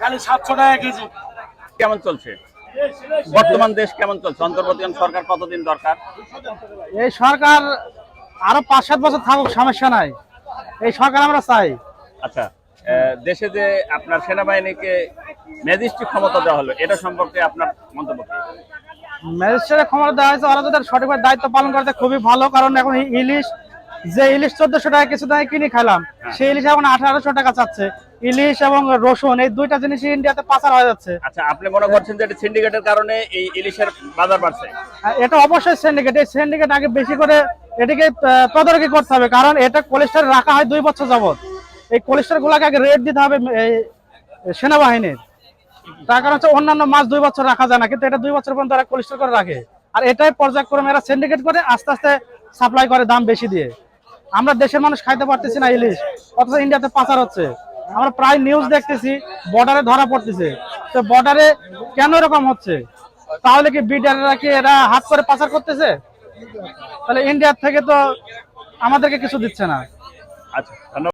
খালি সাতশো টাকা কেজি। কেমন চলছে? বর্তমান দেশ কেমন চলছে? অন্তর্বর্তীকালীন সরকার কতদিন দরকার? এই সরকার আরও পাঁচ সাত বছর থাকুক সমস্যা নাই। এই সরকার আমরা চাই। আচ্ছা দেশে যে আপনার সেনাবাহিনীকে ম্যাজিস্ট্রেট ক্ষমতা দেওয়া হলো এটা সম্পর্কে আপনার মন্তব্য কি? ম্যাজিস্ট্রেটের ক্ষমতা দেওয়া হয়েছে ওরা যদি সঠিকভাবে দায়িত্ব পালন করতে খুবই ভালো কারণ এখন ইলিশ যে ইলিশ চোদ্দশো টাকা কিছু আগে কিনে খেলাম সেই ইলিশ এখন আঠারোশো টাকা চাচ্ছে। ইলিশ এবং রসুন এই দুইটা জিনিসই ইন্ডিয়াতে পাচার হয়ে যাচ্ছে। আচ্ছা আপনি মনে করছেন যে এটা সিন্ডিকেটের কারণে এই ইলিশের বাজার বাড়ছে? এটা অবশ্যই সিন্ডিকেট এই সিন্ডিকেট আগে বেশি করে এটাকে তদারকি করতে হবে কারণ এটা কোলেস্টার রাখা হয় দুই বছর যাবত এই কোলেস্টার গুলাকে আগে রেট দিতে হবে এই সেনাবাহিনীর। তার কারণ হচ্ছে অন্যান্য মাছ দুই বছর রাখা যায় না কিন্তু এটা দুই বছর পর্যন্ত এরা কোলেস্টার করে রাখে। আর এটাই পর্যায়ক্রমে এরা সিন্ডিকেট করে আস্তে আস্তে সাপ্লাই করে দাম বেশি দিয়ে। আমরা দেশের মানুষ খাইতে পারতেছি না ইলিশ অথচ ইন্ডিয়াতে পাচার হচ্ছে। আমরা প্রায় নিউজ দেখতেছি বর্ডারে ধরা পড়তেছে। তো বর্ডারে কেন এরকম হচ্ছে? তাহলে কি বিডাররা কি এরা হাত করে পাচার করতেছে? তাহলে ইন্ডিয়ার থেকে তো আমাদেরকে কিছু দিচ্ছে না। আচ্ছা